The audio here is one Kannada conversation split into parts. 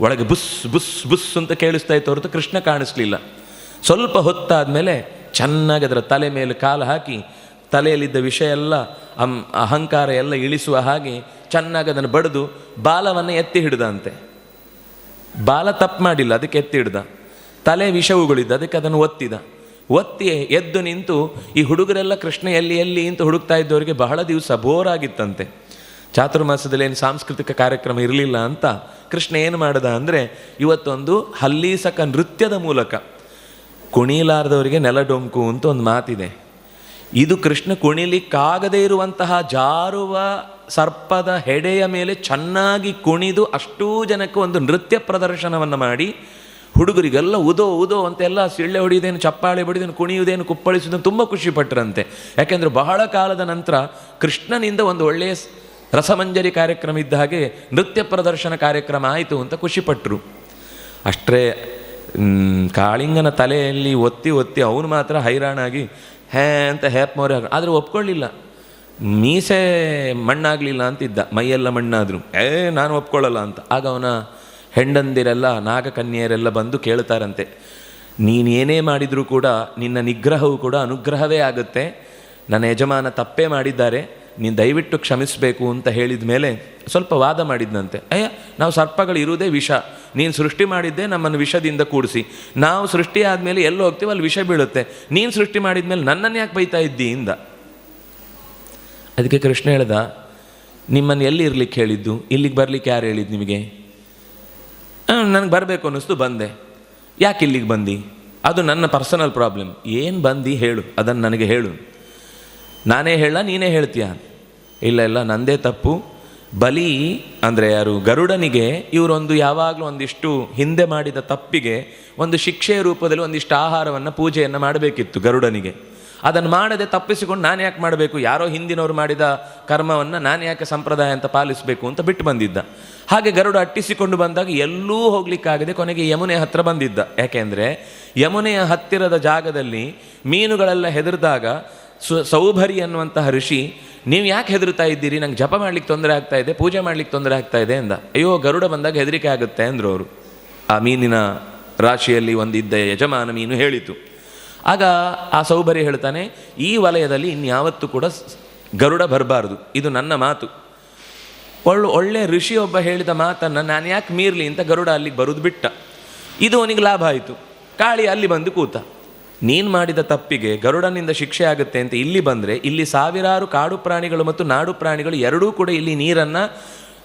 ಒಳಗೆ ಬುಸ್ ಬುಸ್ ಬುಸ್ ಅಂತ ಕೇಳಿಸ್ತಾ ಇತ್ತು ಹೊರತು ಕೃಷ್ಣ ಕಾಣಿಸ್ಲಿಲ್ಲ. ಸ್ವಲ್ಪ ಹೊತ್ತಾದ ಮೇಲೆ ಚೆನ್ನಾಗಿ ಅದರ ತಲೆ ಮೇಲೆ ಕಾಲು ಹಾಕಿ, ತಲೆಯಲ್ಲಿದ್ದ ವಿಷಯ ಎಲ್ಲ ಅಂ ಅಹಂಕಾರ ಎಲ್ಲ ಇಳಿಸುವ ಹಾಗೆ ಚೆನ್ನಾಗಿ ಅದನ್ನು ಬಡಿದು ಬಾಲವನ್ನು ಎತ್ತಿ ಹಿಡಿದಂತೆ. ಬಾಲ ತಪ್ಪು ಮಾಡಿಲ್ಲ, ಅದಕ್ಕೆ ಎತ್ತಿ ಹಿಡ್ದ. ತಲೆ ವಿಷವುಗಳಿದ್ದ, ಅದಕ್ಕೆ ಅದನ್ನು ಒತ್ತಿದ. ಒತ್ತಿ ಎದ್ದು ನಿಂತು ಈ ಹುಡುಗರೆಲ್ಲ ಕೃಷ್ಣ ಎಲ್ಲಿ ಎಲ್ಲಿ ಅಂತ ಹುಡುಕ್ತಾ ಇದ್ದವರಿಗೆ ಬಹಳ ದಿವಸ ಬೋರ್ ಆಗಿತ್ತಂತೆ. ಚಾತುರ್ಮಾಸದಲ್ಲಿ ಏನು ಸಾಂಸ್ಕೃತಿಕ ಕಾರ್ಯಕ್ರಮ ಇರಲಿಲ್ಲ ಅಂತ ಕೃಷ್ಣ ಏನು ಮಾಡಿದ ಅಂದರೆ ಇವತ್ತೊಂದು ಹಲ್ಲೀಸಕ ನೃತ್ಯದ ಮೂಲಕ ಕುಣಿಲಾರದವರಿಗೆ ನೆಲಡೊಂಕು ಅಂತ ಒಂದು ಮಾತಿದೆ. ಇದು ಕೃಷ್ಣ ಕುಣಿಲಿಕ್ಕಾಗದೇ ಇರುವಂತಹ ಜಾರುವ ಸರ್ಪದ ಹೆಡೆಯ ಮೇಲೆ ಚೆನ್ನಾಗಿ ಕುಣಿದು ಅಷ್ಟೂ ಜನಕ್ಕೆ ಒಂದು ನೃತ್ಯ ಪ್ರದರ್ಶನವನ್ನು ಮಾಡಿ ಹುಡುಗರಿಗೆಲ್ಲ ಉದೋ ಉದೋ ಅಂತೆಲ್ಲ ಸಿಳ್ಳೆ ಹೊಡಿಯೋದೇನು, ಚಪ್ಪಾಳೆ ಬಡಿದೇನು ಕುಣಿಯುವುದೇನು ಕುಪ್ಪಳಿಸುವುದೇನು ತುಂಬ ಖುಷಿಪಟ್ಟರಂತೆ ಯಾಕೆಂದರೆ ಬಹಳ ಕಾಲದ ನಂತರ ಕೃಷ್ಣನಿಂದ ಒಂದು ಒಳ್ಳೆಯ ರಸಮಂಜರಿ ಕಾರ್ಯಕ್ರಮ ಇದ್ದ ಹಾಗೆ ನೃತ್ಯ ಪ್ರದರ್ಶನ ಕಾರ್ಯಕ್ರಮ ಆಯಿತು ಅಂತ ಖುಷಿಪಟ್ಟರು ಅಷ್ಟೇ ಕಾಳಿಂಗನ ತಲೆಯಲ್ಲಿ ಒತ್ತಿ ಒತ್ತಿ ಅವನು ಮಾತ್ರ ಹೈರಾಣಾಗಿ, ಹೇ ಅಂತ ಹ್ಯಾಪ್ ಮೋರೆ ಆದರೆ ಒಪ್ಕೊಳ್ಳಿಲ್ಲ. ಮೀಸೆ ಮಣ್ಣಾಗಲಿಲ್ಲ ಅಂತಿದ್ದ, ಮೈಯೆಲ್ಲ ಮಣ್ಣಾದ್ರು. ಏ, ನಾನು ಒಪ್ಕೊಳ್ಳಲ್ಲ ಅಂತ. ಆಗ ಅವನ ಹೆಂಡಂದಿರೆಲ್ಲ, ನಾಗಕನ್ಯೆಯರೆಲ್ಲ ಬಂದು ಕೇಳ್ತಾರಂತೆ. ನೀನೇನೇ ಮಾಡಿದರೂ ಕೂಡ ನಿನ್ನ ನಿಗ್ರಹವು ಕೂಡ ಅನುಗ್ರಹವೇ ಆಗುತ್ತೆ. ನನ್ನ ಯಜಮಾನ ತಪ್ಪೇ ಮಾಡಿದ್ದಾರೆ. ನೀನು ದಯವಿಟ್ಟು ಕ್ಷಮಿಸಬೇಕು ಅಂತ ಹೇಳಿದ ಮೇಲೆ ಸ್ವಲ್ಪ ವಾದ ಮಾಡಿದ್ನಂತೆ. ಅಯ್ಯ, ನಾವು ಸರ್ಪಗಳು ಇರುವುದೇ ವಿಷ. ನೀನು ಸೃಷ್ಟಿ ಮಾಡಿದ್ದೆ ನಮ್ಮನ್ನು ವಿಷದಿಂದ ಕೂಡಿಸಿ. ನಾವು ಸೃಷ್ಟಿ ಆದಮೇಲೆ ಎಲ್ಲೋ ಹೋಗ್ತೀವಿ ಅಲ್ಲಿ ವಿಷ ಬೀಳುತ್ತೆ. ನೀನು ಸೃಷ್ಟಿ ಮಾಡಿದ್ಮೇಲೆ ನನ್ನನ್ನು ಯಾಕೆ ಬೈತಾ ಇದ್ದೀಯಿಂದ ಇಂದ. ಅದಕ್ಕೆ ಕೃಷ್ಣ ಹೇಳ್ದ, ನಿಮ್ಮನ್ನು ಎಲ್ಲಿ ಇರ್ಲಿಕ್ಕೆ ಹೇಳಿದ್ದು? ಇಲ್ಲಿಗೆ ಬರಲಿಕ್ಕೆ ಯಾರು ಹೇಳಿದ್ದು ನಿಮಗೆ? ನನಗೆ ಬರಬೇಕು ಅನ್ನಿಸ್ತು, ಬಂದೆ. ಯಾಕೆ ಇಲ್ಲಿಗೆ ಬಂದು? ಅದು ನನ್ನ ಪರ್ಸನಲ್ ಪ್ರಾಬ್ಲಮ್. ಏನು ಬಂದು? ಹೇಳು. ಅದನ್ನು ನನಗೆ ಹೇಳು. ನಾನೇ ಹೇಳ, ನೀನೇ ಹೇಳ್ತೀಯ? ಇಲ್ಲ ಇಲ್ಲ, ನಂದೇ ತಪ್ಪು. ಬಲಿ ಅಂದರೆ ಯಾರು? ಗರುಡನಿಗೆ ಇವರೊಂದು ಯಾವಾಗಲೂ ಒಂದಿಷ್ಟು ಹಿಂದೆ ಮಾಡಿದ ತಪ್ಪಿಗೆ ಒಂದು ಶಿಕ್ಷೆಯ ರೂಪದಲ್ಲಿ ಒಂದಿಷ್ಟು ಆಹಾರವನ್ನು ಪೂಜೆಯನ್ನು ಮಾಡಬೇಕಿತ್ತು ಗರುಡನಿಗೆ. ಅದನ್ನು ಮಾಡದೆ ತಪ್ಪಿಸಿಕೊಂಡು ನಾನು ಯಾಕೆ ಮಾಡಬೇಕು? ಯಾರೋ ಹಿಂದಿನವರು ಮಾಡಿದ ಕರ್ಮವನ್ನು ನಾನು ಯಾಕೆ ಸಂಪ್ರದಾಯ ಅಂತ ಪಾಲಿಸಬೇಕು ಅಂತ ಬಿಟ್ಟು ಬಂದಿದ್ದ. ಹಾಗೆ ಗರುಡ ಅಟ್ಟಿಸಿಕೊಂಡು ಬಂದಾಗ ಎಲ್ಲೂ ಹೋಗ್ಲಿಕ್ಕಾಗದೆ ಕೊನೆಗೆ ಯಮುನೆ ಹತ್ತಿರ ಬಂದಿದ್ದ. ಯಾಕೆಂದರೆ ಯಮುನೆಯ ಹತ್ತಿರದ ಜಾಗದಲ್ಲಿ ಮೀನುಗಳೆಲ್ಲ ಹೆದರಿದಾಗ ಸು ಸೌಭರಿ ಅನ್ನುವಂತಹ ಋಷಿ, ನೀವು ಯಾಕೆ ಹೆದರ್ತಾ ಇದ್ದೀರಿ? ನಂಗೆ ಜಪ ಮಾಡ್ಲಿಕ್ಕೆ ತೊಂದರೆ ಆಗ್ತಾ ಇದೆ, ಪೂಜೆ ಮಾಡ್ಲಿಕ್ಕೆ ತೊಂದರೆ ಆಗ್ತಾ ಇದೆ ಅಂದ. ಅಯ್ಯೋ, ಗರುಡ ಬಂದಾಗ ಹೆದರಿಕೆ ಆಗುತ್ತೆ ಅಂದರು ಅವರು. ಆ ಮೀನಿನ ರಾಶಿಯಲ್ಲಿ ಒಂದಿದ್ದ ಯಜಮಾನ ಮೀನು ಹೇಳಿತು. ಆಗ ಆ ಸೌಭರಿ ಹೇಳ್ತಾನೆ, ಈ ವಲಯದಲ್ಲಿ ಇನ್ಯಾವತ್ತೂ ಕೂಡ ಗರುಡ ಬರಬಾರ್ದು, ಇದು ನನ್ನ ಮಾತು. ಒಳ್ಳೆ ಒಳ್ಳೆ ಋಷಿ ಒಬ್ಬ ಹೇಳಿದ ಮಾತನ್ನು ನಾನು ಯಾಕೆ ಮೀರಲಿ ಅಂತ ಗರುಡ ಅಲ್ಲಿಗೆ ಬರೋದು ಬಿಟ್ಟ ಇದು ಅವನಿಗೆ ಲಾಭ ಆಯಿತು. ಕಾಳಿ ಅಲ್ಲಿ ಬಂದು ಕೂತ. ನೀನು ಮಾಡಿದ ತಪ್ಪಿಗೆ ಗರುಡನಿಂದ ಶಿಕ್ಷೆ ಆಗುತ್ತೆ ಅಂತ ಇಲ್ಲಿ ಬಂದರೆ, ಇಲ್ಲಿ ಸಾವಿರಾರು ಕಾಡು ಪ್ರಾಣಿಗಳು ಮತ್ತು ನಾಡು ಪ್ರಾಣಿಗಳು ಎರಡೂ ಕೂಡ ಇಲ್ಲಿ ನೀರನ್ನು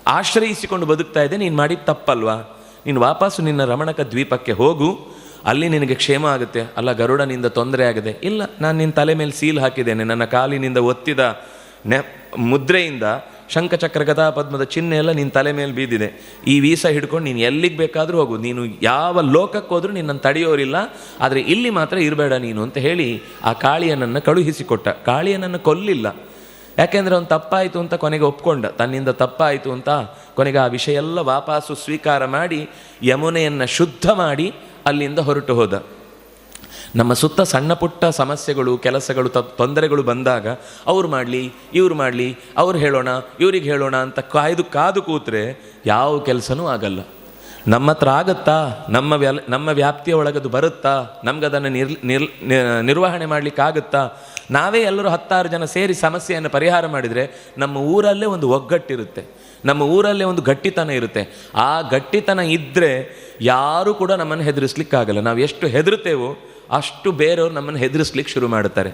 ಆಶ್ರಯಿಸಿಕೊಂಡು ಬದುಕ್ತಾ ಇದೆ. ನೀನು ಮಾಡಿದ ತಪ್ಪಲ್ವಾ? ನೀನು ವಾಪಸ್ಸು ನಿನ್ನ ರಮಣಕ ದ್ವೀಪಕ್ಕೆ ಹೋಗು. ಅಲ್ಲಿ ನಿನಗೆ ಕ್ಷೇಮ ಆಗುತ್ತೆ. ಅಲ್ಲ, ಗರುಡನಿಂದ ತೊಂದರೆ ಆಗದೆ. ಇಲ್ಲ, ನಾನು ನಿನ್ನ ತಲೆ ಮೇಲೆ ಸೀಲ್ ಹಾಕಿದ್ದೇನೆ. ನನ್ನ ಕಾಲಿನಿಂದ ಒತ್ತಿದ ನೆ, ಮುದ್ರೆಯಿಂದ ಶಂಖಚಕ್ರ ಗದಾ ಪದ್ಮದ ಚಿಹ್ನೆ ಎಲ್ಲ ನಿನ್ನ ತಲೆ ಮೇಲೆ ಬೀದಿದೆ. ಈ ವೀಸಾ ಹಿಡ್ಕೊಂಡು ನೀನು ಎಲ್ಲಿಗೆ ಬೇಕಾದರೂ ಹೋಗು. ನೀನು ಯಾವ ಲೋಕಕ್ಕೆ ಹೋದರೂ ನಿನ್ನನ್ನು ತಡೆಯೋರಿಲ್ಲ. ಆದರೆ ಇಲ್ಲಿ ಮಾತ್ರ ಇರಬೇಡ ನೀನು ಅಂತ ಹೇಳಿ ಆ ಕಾಳಿಯನನ್ನು ಕಳುಹಿಸಿಕೊಟ್ಟ. ಕಾಳಿಯನನ್ನು ಕೊಲ್ಲಿಲ್ಲ. ಯಾಕೆಂದರೆ ಅವನು ತಪ್ಪಾಯಿತು ಅಂತ ಕೊನೆಗೆ ಒಪ್ಕೊಂಡ. ತನ್ನಿಂದ ತಪ್ಪಾಯಿತು ಅಂತ ಕೊನೆಗೆ ಆ ವಿಷಯ ಎಲ್ಲ ವಾಪಸ್ಸು ಸ್ವೀಕಾರ ಮಾಡಿ ಯಮುನೆಯನ್ನು ಶುದ್ಧ ಮಾಡಿ ಅಲ್ಲಿಂದ ಹೊರಟು ಹೋದ. ನಮ್ಮ ಸುತ್ತ ಸಣ್ಣ ಪುಟ್ಟ ಸಮಸ್ಯೆಗಳು, ಕೆಲಸಗಳು, ತ, ತೊಂದರೆಗಳು ಬಂದಾಗ ಅವ್ರು ಮಾಡಲಿ, ಇವ್ರು ಮಾಡಲಿ, ಅವ್ರು ಹೇಳೋಣ, ಇವ್ರಿಗೆ ಹೇಳೋಣ ಅಂತ ಕಾಯ್ದು ಕಾದು ಕೂತ್ರೆ ಯಾವ ಕೆಲಸನೂ ಆಗಲ್ಲ. ನಮ್ಮ ಹತ್ರ ಆಗುತ್ತಾ? ನಮ್ಮ ವ್ಯಾಲ್, ನಮ್ಮ ವ್ಯಾಪ್ತಿಯ ಒಳಗದು ಬರುತ್ತಾ? ನಮ್ಗೆ ಅದನ್ನು ನಿರ್ ನಿರ್ ನಿರ್ವಹಣೆ ಮಾಡಲಿಕ್ಕಾಗುತ್ತಾ ನಾವೇ ಎಲ್ಲರೂ ಹತ್ತಾರು ಜನ ಸೇರಿ ಸಮಸ್ಯೆಯನ್ನು ಪರಿಹಾರ ಮಾಡಿದರೆ ನಮ್ಮ ಊರಲ್ಲೇ ಒಂದು ಒಗ್ಗಟ್ಟಿರುತ್ತೆ. ನಮ್ಮ ಊರಲ್ಲೇ ಒಂದು ಗಟ್ಟಿತನ ಇರುತ್ತೆ. ಆ ಗಟ್ಟಿತನ ಇದ್ದರೆ ಯಾರೂ ಕೂಡ ನಮ್ಮನ್ನು ಹೆದರಿಸ್ಲಿಕ್ಕಾಗಲ್ಲ. ನಾವು ಎಷ್ಟು ಹೆದರುತ್ತೇವೋ ಅಷ್ಟು ಬೇರೆಯವರು ನಮ್ಮನ್ನು ಹೆದರಿಸ್ಲಿಕ್ಕೆ ಶುರು ಮಾಡುತ್ತಾರೆ.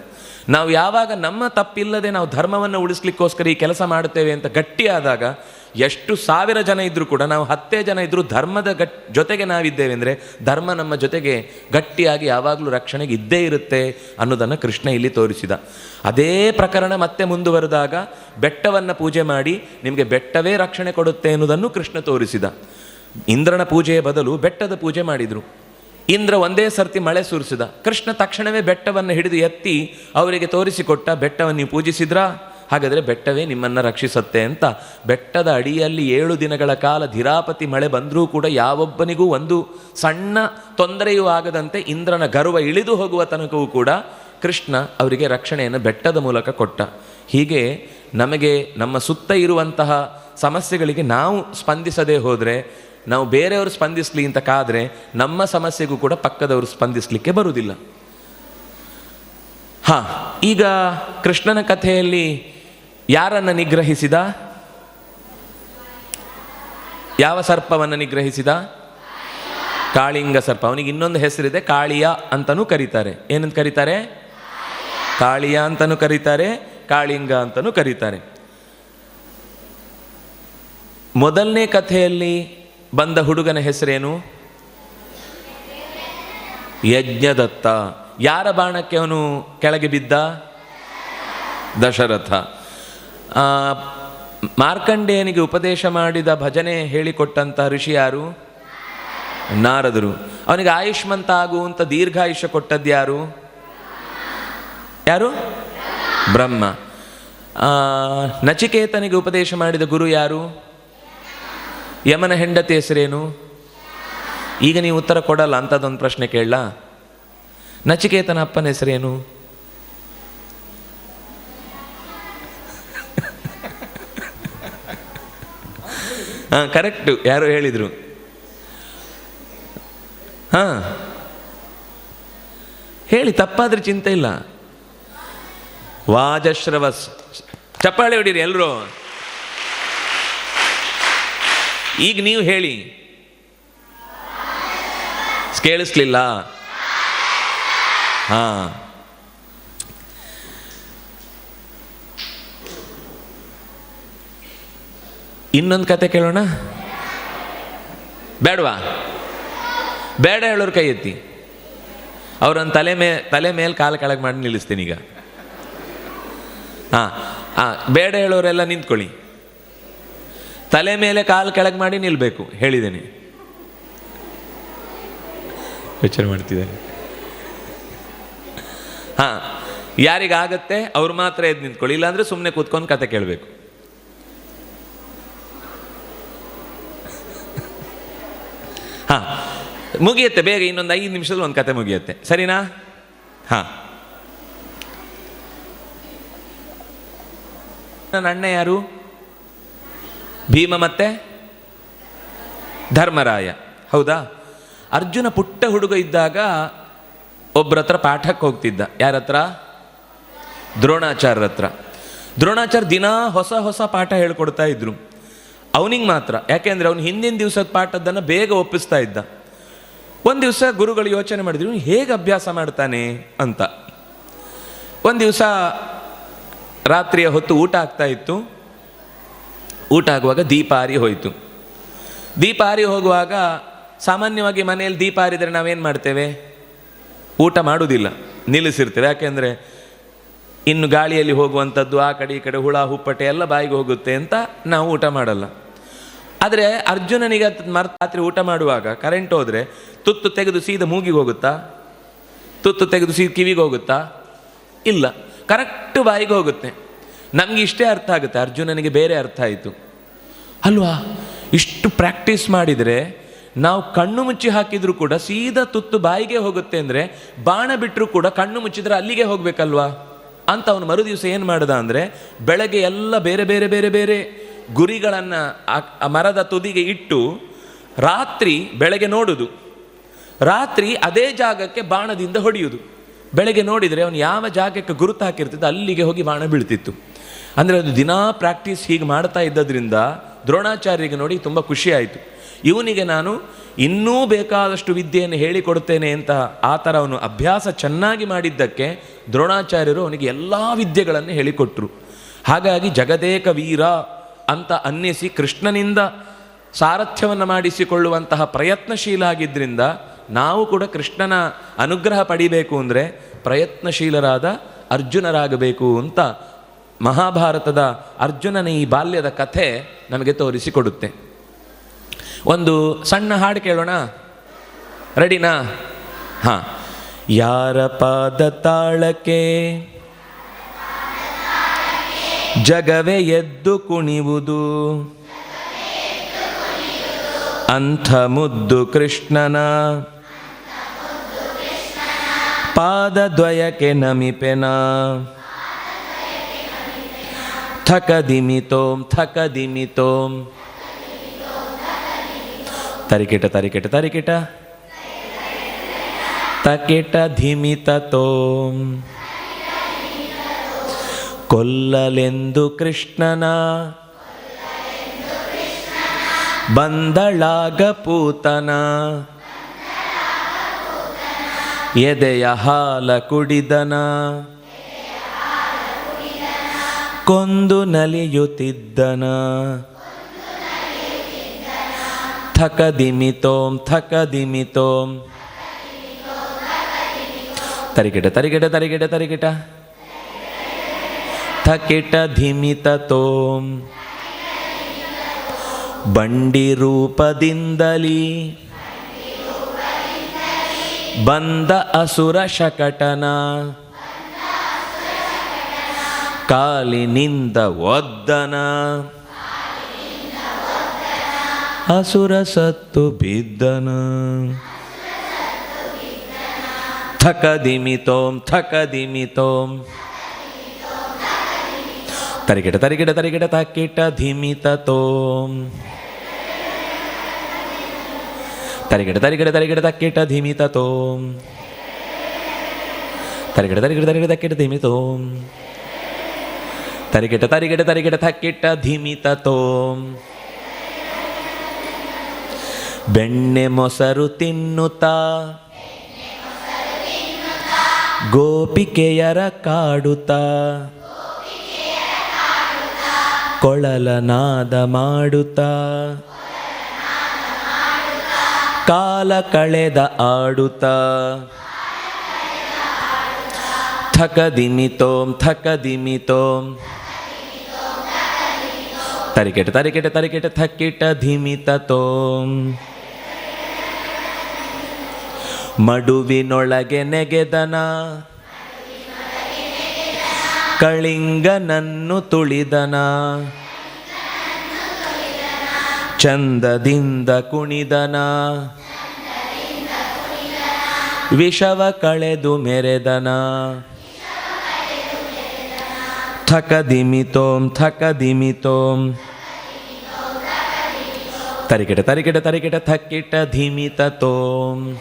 ನಾವು ಯಾವಾಗ ನಮ್ಮ ತಪ್ಪಿಲ್ಲದೆ ನಾವು ಧರ್ಮವನ್ನು ಉಳಿಸ್ಲಿಕ್ಕೋಸ್ಕರ ಈ ಕೆಲಸ ಮಾಡುತ್ತೇವೆ ಅಂತ ಗಟ್ಟಿಯಾದಾಗ ಎಷ್ಟು ಸಾವಿರ ಜನ ಇದ್ದರೂ ಕೂಡ ನಾವು ಹತ್ತೇ ಜನ ಇದ್ದರೂ ಧರ್ಮದ ಗಟ್, ಜೊತೆಗೆ ನಾವಿದ್ದೇವೆ ಅಂದರೆ ಧರ್ಮ ನಮ್ಮ ಜೊತೆಗೆ ಗಟ್ಟಿಯಾಗಿ ಯಾವಾಗಲೂ ರಕ್ಷಣೆಗೆ ಇದ್ದೇ ಇರುತ್ತೆ ಅನ್ನೋದನ್ನು ಕೃಷ್ಣ ಇಲ್ಲಿ ತೋರಿಸಿದ. ಅದೇ ಪ್ರಕರಣ ಮತ್ತೆ ಮುಂದುವರೆದಾಗ ಬೆಟ್ಟವನ್ನು ಪೂಜೆ ಮಾಡಿ ನಿಮಗೆ ಬೆಟ್ಟವೇ ರಕ್ಷಣೆ ಕೊಡುತ್ತೆ ಅನ್ನೋದನ್ನು ಕೃಷ್ಣ ತೋರಿಸಿದ. ಇಂದ್ರನ ಪೂಜೆಯ ಬದಲು ಬೆಟ್ಟದ ಪೂಜೆ ಮಾಡಿದರು. ಇಂದ್ರ ಒಂದೇ ಸರ್ತಿ ಮಳೆ ಸುರಿಸಿದ. ಕೃಷ್ಣ ತಕ್ಷಣವೇ ಬೆಟ್ಟವನ್ನು ಹಿಡಿದು ಎತ್ತಿ ಅವರಿಗೆ ತೋರಿಸಿಕೊಟ್ಟ, ಬೆಟ್ಟವನ್ನು ನೀವು ಪೂಜಿಸಿದ್ರಾ? ಹಾಗಾದರೆ ಬೆಟ್ಟವೇ ನಿಮ್ಮನ್ನು ರಕ್ಷಿಸುತ್ತೆ ಅಂತ. ಬೆಟ್ಟದ ಅಡಿಯಲ್ಲಿ ಏಳು ದಿನಗಳ ಕಾಲ ಧಿರಾಪತಿ ಮಳೆ ಬಂದರೂ ಕೂಡ ಯಾವೊಬ್ಬನಿಗೂ ಒಂದು ಸಣ್ಣ ತೊಂದರೆಯೂ ಆಗದಂತೆ ಇಂದ್ರನ ಗರ್ವ ಇಳಿದು ಹೋಗುವ ತನಕವೂ ಕೂಡ ಕೃಷ್ಣ ಅವರಿಗೆ ರಕ್ಷಣೆಯನ್ನು ಬೆಟ್ಟದ ಮೂಲಕ ಕೊಟ್ಟ. ಹೀಗೆ ನಮಗೆ ನಮ್ಮ ಸುತ್ತ ಇರುವಂತಹ ಸಮಸ್ಯೆಗಳಿಗೆ ನಾವು ಸ್ಪಂದಿಸದೇ ಹೋದರೆ ನಾವು ಬೇರೆಯವರು ಸ್ಪಂದಿಸಲಿ ಅಂತ ಕಾದರೆ ನಮ್ಮ ಸಮಸ್ಯೆಗೂ ಕೂಡ ಪಕ್ಕದವರು ಸ್ಪಂದಿಸಲಿಕ್ಕೆ ಬರುವುದಿಲ್ಲ. ಹಾ, ಈಗ ಕೃಷ್ಣನ ಕಥೆಯಲ್ಲಿ ಯಾರನ್ನ ನಿಗ್ರಹಿಸಿದ? ಯಾವ ಸರ್ಪವನ್ನು ನಿಗ್ರಹಿಸಿದ? ಕಾಳಿಂಗ ಸರ್ಪ. ಅವನಿಗೆ ಇನ್ನೊಂದು ಹೆಸರಿದೆ, ಕಾಳಿಯ ಅಂತನೂ ಕರೀತಾರೆ. ಏನಂತ ಕರೀತಾರೆ? ಕಾಳಿಯ ಅಂತನೂ ಕರೀತಾರೆ, ಕಾಳಿಂಗ ಅಂತಲೂ ಕರೀತಾರೆ. ಮೊದಲನೇ ಕಥೆಯಲ್ಲಿ ಬಂದ ಹುಡುಗನ ಹೆಸರೇನು? ಯಜ್ಞದತ್ತ. ಯಾರ ಬಾಣಕ್ಕೆ ಅವನು ಕೆಳಗೆ ಬಿದ್ದ? ದಶರಥ. ಮಾರ್ಕಂಡೇಯನಿಗೆ ಉಪದೇಶ ಮಾಡಿದ ಭಜನೆ ಹೇಳಿಕೊಟ್ಟಂಥ ಋಷಿ ಯಾರು? ನಾರದರು. ಅವನಿಗೆ ಆಯುಷ್ಮಂತ ಆಗುವಂತ ದೀರ್ಘಾಯುಷ್ಯ ಕೊಟ್ಟದ್ದು ಯಾರು? ಯಾರು? ಬ್ರಹ್ಮ. ನಚಿಕೇತನಿಗೆ ಉಪದೇಶ ಮಾಡಿದ ಗುರು ಯಾರು? ಯಮನ ಹೆಂಡತಿ ಹೆಸರೇನು? ಈಗ ನೀವು ಉತ್ತರ ಕೊಡಲ್ಲ ಅಂಥದ್ದೊಂದು ಪ್ರಶ್ನೆ ಕೇಳಲ್ಲ ನಚಿಕೇತನ ಅಪ್ಪನ ಹೆಸರೇನು? ಹಾಂ ಕರೆಕ್ಟು ಯಾರು ಹೇಳಿದರು. ಹಾಂ. ಹೇಳಿ, ತಪ್ಪಾದರೆ ಚಿಂತೆ ಇಲ್ಲ. ವಾಜಶ್ರವಸ್ ಚಪ್ಪಾಳೆ ಹೊಡೀರಿ ಎಲ್ಲರೂ ಈಗ ನೀವು ಹೇಳಿ. ಕೇಳಿಸ್ಲಿಲ್ಲ? ಹಾ. ಇನ್ನೊಂದು ಕತೆ ಕೇಳೋಣ? ಬೇಡವಾ? ಬೇಡ ಹೇಳೋರು ಕೈ ಎತ್ತಿ. ಅವ್ರನ್ನ ತಲೆ ಮೇ, ತಲೆ ಮೇಲೆ ಕಾಲು ಕೆಳಗೆ ಮಾಡಿ ನಿಲ್ಲಿಸ್ತೀನಿ ಈಗ. ಹಾಂ ಹಾಂ, ಬೇಡ ಹೇಳೋರೆಲ್ಲ ನಿಂತ್ಕೊಳ್ಳಿ. ತಲೆ ಮೇಲೆ ಕಾಲು ಕೆಳಗೆ ಮಾಡಿ ನಿಲ್ಲಬೇಕು ಹೇಳಿದ್ದೇನೆ ಯೋಚನೆ ಮಾಡ್ತಿದ್ದೇನೆ ಹಾಂ, ಯಾರಿಗಾಗತ್ತೆ ಅವ್ರು ಮಾತ್ರ ಎದ್ದು ನಿಂತ್ಕೊಳ್ಳಿ, ಇಲ್ಲಾಂದ್ರೆ ಸುಮ್ಮನೆ ಕೂತ್ಕೊಂಡು ಕತೆ ಕೇಳಬೇಕು. ಹಾಂ, ಮುಗಿಯುತ್ತೆ, ಬೇಗ ಇನ್ನೊಂದು ಐದು ನಿಮಿಷದಲ್ಲಿ ಒಂದು ಕತೆ ಮುಗಿಯುತ್ತೆ. ಸರಿನಾ? ಹಾಂ. ನನ್ನ ಅಣ್ಣ ಯಾರು? ಭೀಮ ಮತ್ತೆ ಧರ್ಮರಾಯ. ಹೌದಾ? ಅರ್ಜುನ ಪುಟ್ಟ ಹುಡುಗ ಇದ್ದಾಗ ಒಬ್ಬರ ಹತ್ರ ಪಾಠಕ್ಕೆ ಹೋಗ್ತಿದ್ದ. ಯಾರ ಹತ್ರ? ದ್ರೋಣಾಚಾರ್ಯರ ಹತ್ರ. ದ್ರೋಣಾಚಾರ್ಯ ದಿನ ಹೊಸ ಹೊಸ ಪಾಠ ಹೇಳ್ಕೊಡ್ತಾ ಇದ್ರು. ಅವನಿಗೆ ಮಾತ್ರ. ಯಾಕೆಂದ್ರೆ ಅವನು ಹಿಂದಿನ ದಿವಸದ ಪಾಠದ್ದನ್ನು ಬೇಗ ಒಪ್ಪಿಸ್ತಾ ಇದ್ದ. ಒಂದು ದಿವಸ ಗುರುಗಳು ಯೋಚನೆ ಮಾಡಿದ್ರು ಹೇಗೆ ಅಭ್ಯಾಸ ಮಾಡ್ತಾನೆ? ಅಂತ. ಒಂದು ದಿವಸ ರಾತ್ರಿಯ ಹೊತ್ತು ಊಟ ಆಗ್ತಾ ಇತ್ತು. ಊಟ ಆಗುವಾಗ ದೀಪ ಆರಿ ಹೋಯಿತು. ದೀಪ ಆರಿ ಹೋಗುವಾಗ ಸಾಮಾನ್ಯವಾಗಿ ಮನೆಯಲ್ಲಿ ದೀಪ ಹಾರಿದರೆ ನಾವೇನು ಮಾಡ್ತೇವೆ? ಊಟ ಮಾಡುವುದಿಲ್ಲ, ನಿಲ್ಲಿಸಿರ್ತೇವೆ. ಯಾಕೆಂದರೆ ಇನ್ನು ಗಾಳಿಯಲ್ಲಿ ಹೋಗುವಂಥದ್ದು, ಆ ಕಡೆ ಈ ಕಡೆ ಹುಳ, ಹುಪ್ಪಟೆ ಎಲ್ಲ ಬಾಯಿಗೆ ಹೋಗುತ್ತೆ ಅಂತ ನಾವು ಊಟ ಮಾಡಲ್ಲ. ಆದರೆ ಅರ್ಜುನನಿಗೆ ಮರ್ತಾತ್ರಿ ಊಟ ಮಾಡುವಾಗ ಕರೆಂಟ್ ಹೋದರೆ ತುತ್ತು ತೆಗೆದು ಸೀದಾ ಮೂಗಿಗೆ ಹೋಗುತ್ತಾ? ತುತ್ತು ತೆಗೆದು ಸೀದ ಕಿವಿಗೆ ಹೋಗುತ್ತಾ? ಇಲ್ಲ. ಕರೆಕ್ಟ್ ಬಾಯಿಗೆ ಹೋಗುತ್ತೆ. ನಮಗೆ ಇಷ್ಟೇ ಅರ್ಥ ಆಗುತ್ತೆ. ಅರ್ಜುನನಿಗೆ ಬೇರೆ ಅರ್ಥ ಆಯಿತು. ಅಲ್ವಾ? ಇಷ್ಟು ಪ್ರಾಕ್ಟೀಸ್ ಮಾಡಿದರೆ ನಾವು ಕಣ್ಣು ಮುಚ್ಚಿ ಹಾಕಿದರೂ ಕೂಡ ಸೀದಾ ತುತ್ತು ಬಾಯಿಗೆ ಹೋಗುತ್ತೆ ಅಂದರೆ ಬಾಣ ಬಿಟ್ಟರೂ ಕೂಡ ಕಣ್ಣು ಮುಚ್ಚಿದ್ರೆ ಅಲ್ಲಿಗೆ ಹೋಗಬೇಕಲ್ವಾ? ಅಂತ ಅವನು ಮರುದಿವಸ ಏನು ಮಾಡ್ದ ಅಂದರೆ ಬೆಳಗ್ಗೆ ಎಲ್ಲ ಬೇರೆ ಬೇರೆ ಬೇರೆ ಬೇರೆ ಗುರಿಗಳನ್ನು ಆ ಮರದ ತುದಿಗೆ ಇಟ್ಟು ರಾತ್ರಿ ಬೆಳಗ್ಗೆ ನೋಡುದು. ರಾತ್ರಿ ಅದೇ ಜಾಗಕ್ಕೆ ಬಾಣದಿಂದ ಹೊಡೆಯುವುದು ಬೆಳಗ್ಗೆ ನೋಡಿದರೆ ಅವನು ಯಾವ ಜಾಗಕ್ಕೆ ಗುರುತು ಹಾಕಿರ್ತಿದ್ದ ಅಲ್ಲಿಗೆ ಹೋಗಿ ಬಾಣ ಬೀಳ್ತಿತ್ತು. ಅಂದರೆ ಅದು ದಿನಾ ಪ್ರಾಕ್ಟೀಸ್ ಹೀಗೆ ಮಾಡ್ತಾ ಇದ್ದದ್ರಿಂದ ದ್ರೋಣಾಚಾರ್ಯರಿಗೆ ನೋಡಿ ತುಂಬ ಖುಷಿ ಆಯಿತು. ಇವನಿಗೆ ನಾನು ಇನ್ನೂ ಬೇಕಾದಷ್ಟು ವಿದ್ಯೆಯನ್ನು ಹೇಳಿಕೊಡ್ತೇನೆ ಅಂತ ಆ ಥರ ಅವನು ಅಭ್ಯಾಸ ಚೆನ್ನಾಗಿ ಮಾಡಿದ್ದಕ್ಕೆ ದ್ರೋಣಾಚಾರ್ಯರು ಅವನಿಗೆ ಎಲ್ಲ ವಿದ್ಯೆಗಳನ್ನು ಹೇಳಿಕೊಟ್ರು. ಹಾಗಾಗಿ ಜಗದೇಕ ವೀರ ಅಂತ ಅನ್ನಿಸಿ ಕೃಷ್ಣನಿಂದ ಸಾರಥ್ಯವನ್ನು ಮಾಡಿಸಿಕೊಳ್ಳುವಂತಹ ಪ್ರಯತ್ನಶೀಲ ಆಗಿದ್ದರಿಂದ ನಾವು ಕೂಡ ಕೃಷ್ಣನ ಅನುಗ್ರಹ ಪಡಿಬೇಕು ಅಂದರೆ ಪ್ರಯತ್ನಶೀಲರಾದ ಅರ್ಜುನರಾಗಬೇಕು ಅಂತ ಮಹಾಭಾರತದ ಅರ್ಜುನನ ಈ ಬಾಲ್ಯದ ಕಥೆ ನಮಗೆ ತೋರಿಸಿಕೊಡುತ್ತೆ. ಒಂದು ಸಣ್ಣ ಹಾಡು ಕೇಳೋಣ? ರೆಡಿನಾ? ಹಾಂ. ಯಾರ ಪಾದ ತಾಳಕ್ಕೆ? ಜಗವೇ ಎದ್ದು ಕುಣಿವುದು? ಅಂಥ ಮುದ್ದು ಕೃಷ್ಣನ? ಪಾದದ್ವಯಕ್ಕೆ ನಮಿಪೆನ? ಥಕದಿಮಿತೋಂ ಥಕದಿಮಿತೋಂ ತರಿಕೆಟ ತರಿಕೆಟ ತರಿಕೆಟ. ತಕೆಟ ಧಿಮಿತತೋ ಕೊಲ್ಲಲೆಂದು ಕೃಷ್ಣನ. ಬಂದಳಾಗ ಪೂತನ. ಎದೆಯ ಹಾಲ ಕುಡಿದನ. ಕೊಂದು ನಲಿಯುತ್ತಿದ್ದನ. ಥಕದಿಮಿತೋಂ ಥಕದಿಮಿತೋಂ. ತರಿಗಿಟ ತರಿಗಿಟ ತರಿಗಿಟ ತರಿಗಿಟ ಥಕಿಟ ಧಿಮಿತತೋಂ ಬಂಡಿ ರೂಪದಿಂದಲಿ ಬಂದ ಅಸುರ ಶಕಟನ. ಕಾಲಿನಿಂದ ಒದ್ದನ. ಅಸುರ ಸತ್ತು ಬಿದ್ದನ. ಥಕದಿಮಿತೋಂ ಥಕದಿಮಿತೋಂ ತರಿಗಿಡ ತರಿಗಿಡ ತರಿಗಿಡ ತಕ್ಕಿಟ ಧಿಮಿತತೋಂ ತರಿಗಿಡ ತರಿಗಿಡ ತರಿಗಿಡ ತಕ್ಕಿಟ ಧಿಮಿತತೋಂ ತರಿಗಿಡ ತರಿಗಿಡ ತರಿಗಿಡ ತಕ್ಕಿಟ ಧಿಮಿತೋಂ ತರಿಗಿಟ ತರಿಗೆಟ ಥಕ್ಕಿಟ್ಟ ಧಿಮಿತ ತೋಂ ಬೆಣ್ಣೆ ಮೊಸರು ತಿನ್ನುತ್ತ. ಗೋಪಿಕೆಯರ ಕಾಡುತ್ತ. ಕೊಳಲನಾದ ಮಾಡುತ್ತ. ಮಾಡುತ್ತಾ ಕಾಲ ಕಳೆದ ಆಡುತ್ತಾ. ಥಕದಿಮಿತೋಂ ಥಕದಿಮಿತೋಂ ತರಿಕೆಟ ತರಿಕೆಟ ತರಿಕೆಟ ಥಕ್ಕಿಟ ಧಿಮಿತತೋಂ ಮಡುವಿನೊಳಗೆ ನೆಗೆದನ ಕಳಿಂಗನನ್ನು ತುಳಿದನ ಚಂದದಿಂದ ಕುಣಿದನ ವಿಷವ ಕಳೆದು ಮೆರೆದನ. ಥಕದಿಮಿತೋಂ ಥಕದಿಮಿತೋಂ ತರಿಕೆಟ ತರಿಕೆಟ ತರಿಕೆಟ ಥಕ್ಕಿಟ ಧಿಮಿತತೋಂ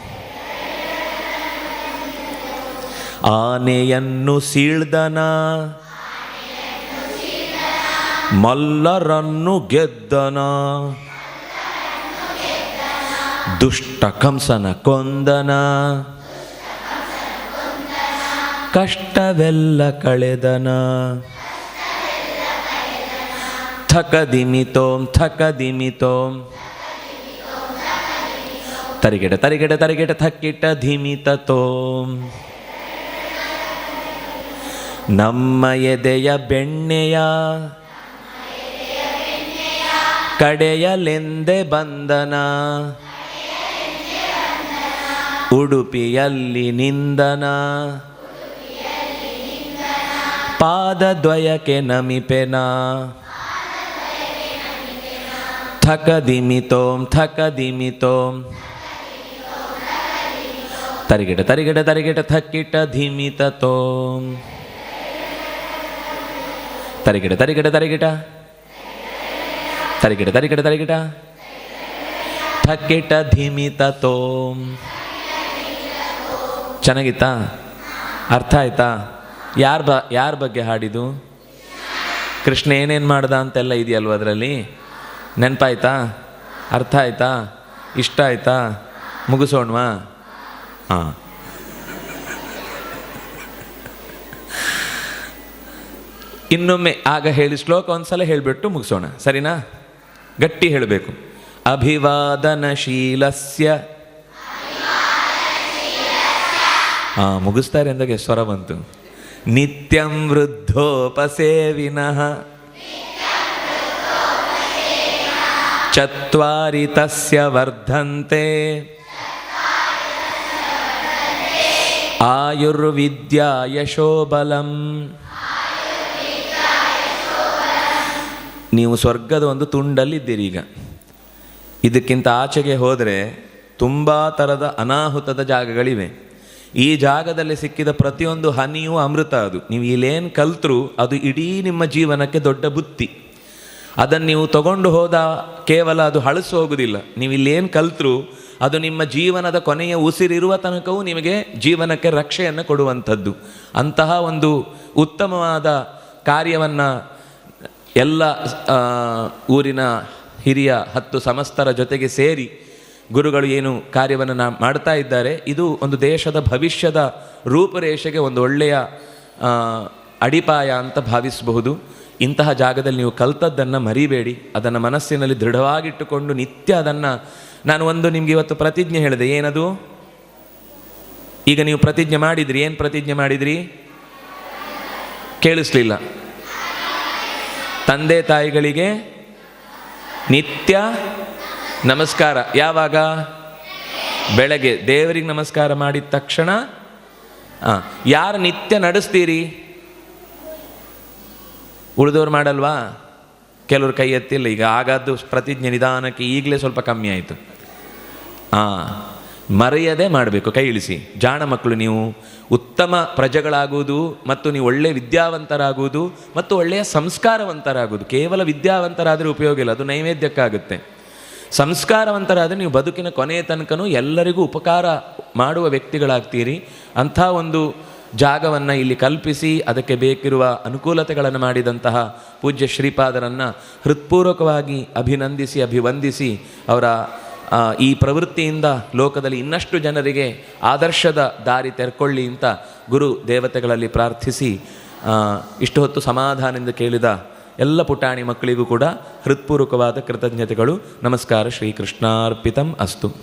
ಆನೆಯನ್ನು ಸೀಳ್ದನ. ಮಲ್ಲರನ್ನು ಗೆದ್ದನ. ದುಷ್ಟ ಕಂಸನ ಕೊಂದನ. ಕಷ್ಟವೆಲ್ಲ ಕಳೆದನ. ಥಕದಿಮಿತೋಂ ಥಕದಿಮಿತೋಂ ತರಿಗೆಟ ತರಿಗೆಟ ತರಿಗೆಟ ಥಕ್ಕಿಟ ಧಿಮಿತತೋಂ ನಮ್ಮ ಎದೆಯ ಬೆಣ್ಣೆಯ ಕಡೆಯಲೆಂದೆ ಬಂದನ. ಉಡುಪಿಯಲ್ಲಿ ನಿಂದನ. ಪಾದದ್ವಯಕ್ಕೆ ನಮಿಪೆನ. ಥಕದಿಮಿತೋಂ ಥಕದಿಮಿತೋಂ ತರಿಗಿಟ ತರಿಗಿಟ ತರಿಗಿಟ ಥಕ್ಕಿಟ ಧಿಮಿತತೋಂ ತರಿಗಿಟ ತರಿಗಿಟ ತರಿಗಿಟ. ತರಿಗಿಟ ತರಿಗಿಟ ತರಿಗಿಟ. ಥಕ್ಕಿಟ ಧಿಮಿತತೋಂ ಚೆನ್ನಾಗಿತ್ತಾ? ಅರ್ಥ ಆಯ್ತಾ? ಯಾರ ಬ, ಯಾರ ಬಗ್ಗೆ ಹಾಡಿದು ಕೃಷ್ಣ ಏನೇನು ಮಾಡ್ದ ಅಂತೆಲ್ಲ ಇದೆಯಲ್ವ ಅದರಲ್ಲಿ? ನೆನಪಾಯ್ತಾ? ಅರ್ಥ ಆಯ್ತಾ? ಇಷ್ಟ ಆಯ್ತಾ? ಮುಗಿಸೋಣವಾ? ಹಾಂ. ಇನ್ನೊಮ್ಮೆ ಆಗ ಹೇಳಿ ಶ್ಲೋಕ ಒಂದ್ಸಲ ಹೇಳಿಬಿಟ್ಟು ಮುಗಿಸೋಣ. ಸರಿನಾ? ಗಟ್ಟಿ ಹೇಳಬೇಕು. ಅಭಿವಾದನಶೀಲಸ್ಯ. ಹಾಂ, ಮುಗಿಸ್ತಾರೆ ಅಂದಾಗ ಸ್ವರ ಬಂತು. ನಿತ್ಯಂ ವೃದ್ಧೋಪಸೇವಿನಃ. ಚತ್ವಾರಿ ತಸ್ಯ ವರ್ಧಂತೆ ಆಯುರ್ವಿದ್ಯಾ ಯಶೋಬಲಂ ನೀವು ಸ್ವರ್ಗದ ಒಂದು ತುಂಡಲ್ಲಿದ್ದೀರಿ ಈಗ. ಇದಕ್ಕಿಂತ ಆಚೆಗೆ ಹೋದರೆ ತುಂಬ ಥರದ ಅನಾಹುತದ ಜಾಗಗಳಿವೆ. ಈ ಜಾಗದಲ್ಲಿ ಸಿಕ್ಕಿದ ಪ್ರತಿಯೊಂದು ಹನಿಯೂ ಅಮೃತ ಅದು. ನೀವು ಇಲ್ಲೇನು ಕಲ್ತರೂ ಅದು ಇಡೀ ನಿಮ್ಮ ಜೀವನಕ್ಕೆ ದೊಡ್ಡ ಬುತ್ತಿ. ಅದನ್ನು ನೀವು ತಗೊಂಡು ಹೋದ ಕೇವಲ ಅದು ಹಳಸು ಹೋಗುವುದಿಲ್ಲ. ನೀವು ಇಲ್ಲೇನು ಕಲ್ತರೂ, ಅದು ನಿಮ್ಮ ಜೀವನದ ಕೊನೆಯ ಉಸಿರಿರುವ ತನಕವೂ ನಿಮಗೆ ಜೀವನಕ್ಕೆ ರಕ್ಷೆಯನ್ನು ಕೊಡುವಂಥದ್ದು. ಅಂತಹ ಒಂದು ಉತ್ತಮವಾದ ಕಾರ್ಯವನ್ನು ಎಲ್ಲ ಊರಿನ ಹಿರಿಯ ಹತ್ತು ಸಮಸ್ತರ ಜೊತೆಗೆ ಸೇರಿ ಗುರುಗಳು ಏನು ಕಾರ್ಯವನ್ನು ನಾ, ಮಾಡ್ತಾ ಇದ್ದಾರೆ, ಇದು ಒಂದು ದೇಶದ ಭವಿಷ್ಯದ ರೂಪುರೇಷೆಗೆ ಒಂದು ಒಳ್ಳೆಯ ಅಡಿಪಾಯ ಅಂತ ಭಾವಿಸಬಹುದು. ಇಂತಹ ಜಾಗದಲ್ಲಿ ನೀವು ಕಲ್ತದ್ದನ್ನು ಮರಿಬೇಡಿ, ಅದನ್ನು ಮನಸ್ಸಿನಲ್ಲಿ ದೃಢವಾಗಿಟ್ಟುಕೊಂಡು ನಿತ್ಯ ಅದನ್ನು ನಾನು ಒಂದು ನಿಮಗೆ ಇವತ್ತು ಪ್ರತಿಜ್ಞೆ ಹೇಳಿದೆ, ಏನದು? ಈಗ ನೀವು ಪ್ರತಿಜ್ಞೆ ಮಾಡಿದ್ರಿ, ಏನು ಪ್ರತಿಜ್ಞೆ ಮಾಡಿದ್ರಿ? ಕೇಳಿಸ್ಲಿಲ್ಲ. ತಂದೆ ತಾಯಿಗಳಿಗೆ ನಿತ್ಯ ನಮಸ್ಕಾರ. ಯಾವಾಗ? ಬೆಳಗ್ಗೆ. ದೇವರಿಗೆ ನಮಸ್ಕಾರ ಮಾಡಿದ ತಕ್ಷಣ. ಹಾಂ. ಯಾರು ನಿತ್ಯ ನಡೆಸ್ತೀರಿ? ಉಳಿದವ್ರು ಮಾಡಲ್ವಾ? ಕೆಲವ್ರು ಕೈ ಎತ್ತಿಲ್ಲ. ಈಗ ಆಗದ್ದು ಪ್ರತಿಜ್ಞೆ ನಿಧಾನಕ್ಕೆ ಈಗಲೇ ಸ್ವಲ್ಪ ಕಮ್ಮಿ ಆಯಿತು. ಹಾಂ ಮರೆಯದೇ ಮಾಡಬೇಕು, ಕೈ ಇಳಿಸಿ. ಜಾಣ ಮಕ್ಕಳು ನೀವು, ಉತ್ತಮ ಪ್ರಜೆಗಳಾಗುವುದು ಮತ್ತು ನೀವು ಒಳ್ಳೆಯ ವಿದ್ಯಾವಂತರಾಗುವುದು ಮತ್ತು ಒಳ್ಳೆಯ ಸಂಸ್ಕಾರವಂತರಾಗುವುದು. ಕೇವಲ ವಿದ್ಯಾವಂತರಾದರೆ ಉಪಯೋಗ ಇಲ್ಲ, ಅದು ನೈವೇದ್ಯಕ್ಕಾಗುತ್ತೆ. ಸಂಸ್ಕಾರವಂತರಾದರೆ ನೀವು ಬದುಕಿನ ಕೊನೆಯ ತನಕನೂ ಎಲ್ಲರಿಗೂ ಉಪಕಾರ ಮಾಡುವ ವ್ಯಕ್ತಿಗಳಾಗ್ತೀರಿ. ಅಂಥ ಒಂದು ಜಾಗವನ್ನು ಇಲ್ಲಿ ಕಲ್ಪಿಸಿ ಅದಕ್ಕೆ ಬೇಕಿರುವ ಅನುಕೂಲತೆಗಳನ್ನು ಮಾಡಿದಂತಹ ಪೂಜ್ಯ ಶ್ರೀಪಾದರನ್ನು ಹೃತ್ಪೂರ್ವಕವಾಗಿ ಅಭಿನಂದಿಸಿ, ಅಭಿವಂದಿಸಿ ಅವರ ಈ ಪ್ರವೃತ್ತಿಯಿಂದ ಲೋಕದಲ್ಲಿ ಇನ್ನಷ್ಟು ಜನರಿಗೆ ಆದರ್ಶದ ದಾರಿ ತೆರ್ಕೊಳ್ಳಿ ಅಂತ ಗುರು ದೇವತೆಗಳಲ್ಲಿ ಪ್ರಾರ್ಥಿಸಿ ಇಷ್ಟು ಹೊತ್ತು ಸಮಾಧಾನದಿಂದ ಕೇಳಿದ ಎಲ್ಲ ಪುಟಾಣಿ ಮಕ್ಕಳಿಗೂ ಕೂಡ ಹೃತ್ಪೂರ್ವಕವಾದ ಕೃತಜ್ಞತೆಗಳು. ನಮಸ್ಕಾರ ಶ್ರೀಕೃಷ್ಣಾರ್ಪಿತಂ ಅಸ್ತು.